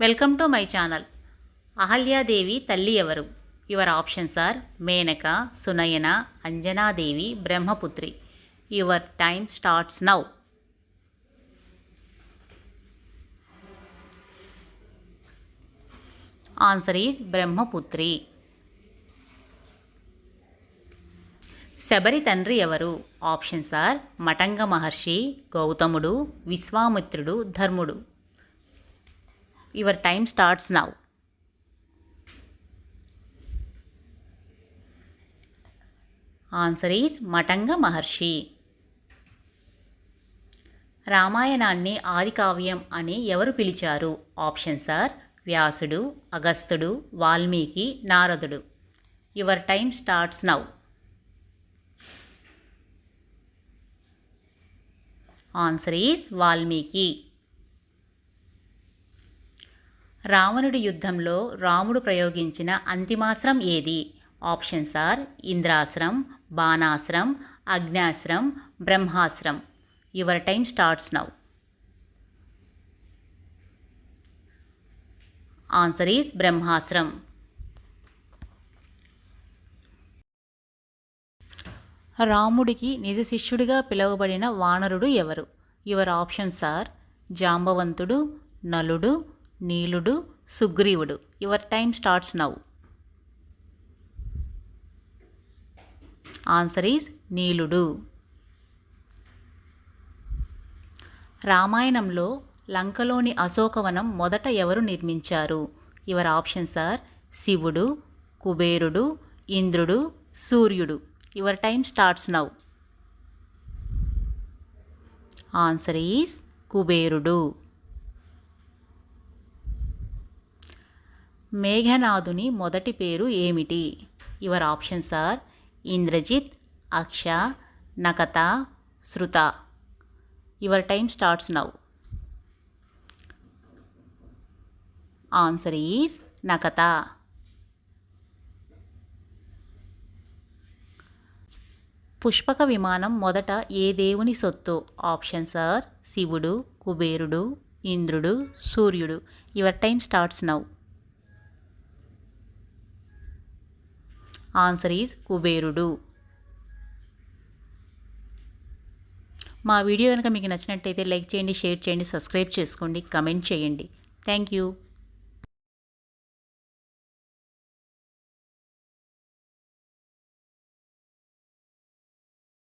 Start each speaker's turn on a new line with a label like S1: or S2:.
S1: Welcome to my channel Ahalyadevi తల్లి ఎవరు your options are Menaka Sunayana Anjanadevi Brahmaputri your time starts now answer is Brahmaputri Shabari తండ్రి ఎవరు options are Matanga Maharshi గౌతముడు విశ్వామిత్రుడు ధర్ముడు your time starts now. Answer is Matanga Maharshi. రామాయణాన్ని ఆదికావ్యం అని ఎవరు పిలిచారు? ఆప్షన్స్ ఆర్ వ్యాసుడు అగస్త్యుడు వాల్మీకి నారదుడు. Your time starts now. Answer is Valmiki. రావణుడి యుద్ధంలో రాముడు ప్రయోగించిన అంతిమాస్త్రం ఏది? ఆప్షన్స్ ఆర్ ఇంద్రాస్త్రం బాణాస్త్రం అగ్నాస్త్రం బ్రహ్మాస్త్రం your time starts now. Answer is బ్రహ్మాస్త్రం రాముడికి నిజ శిష్యుడిగా పిలువబడిన వానరుడు ఎవరు? యువర్ ఆప్షన్స్ ఆర్ జాంబవంతుడు నలుడు నీలుడు సుగ్రీవుడు. Your time starts now. Answer is నీలుడు. రామాయణంలో లంకలోని అశోకవనం మొదట ఎవరు నిర్మించారు? యువర్ ఆప్షన్స్ ఆర్ శివుడు కుబేరుడు ఇంద్రుడు సూర్యుడు. Your time starts now. Answer is కుబేరుడు. మేఘనాథుని మొదటి పేరు ఏమిటి? Your options are Indrajit Aksha నకత శృత. Your time starts now answer is నకత పుష్పక విమానం మొదట ఏ దేవుని సొత్తు? ఆప్షన్స్ ఆర్ శివుడు కుబేరుడు ఇంద్రుడు సూర్యుడు. Your time starts now answer is కుబేరుడు. మా వీడియో కనుక మీకు నచ్చినట్టయితే లైక్ చేయండి షేర్ చేయండి సబ్స్క్రైబ్ చేసుకోండి కమెంట్ చేయండి. Thank you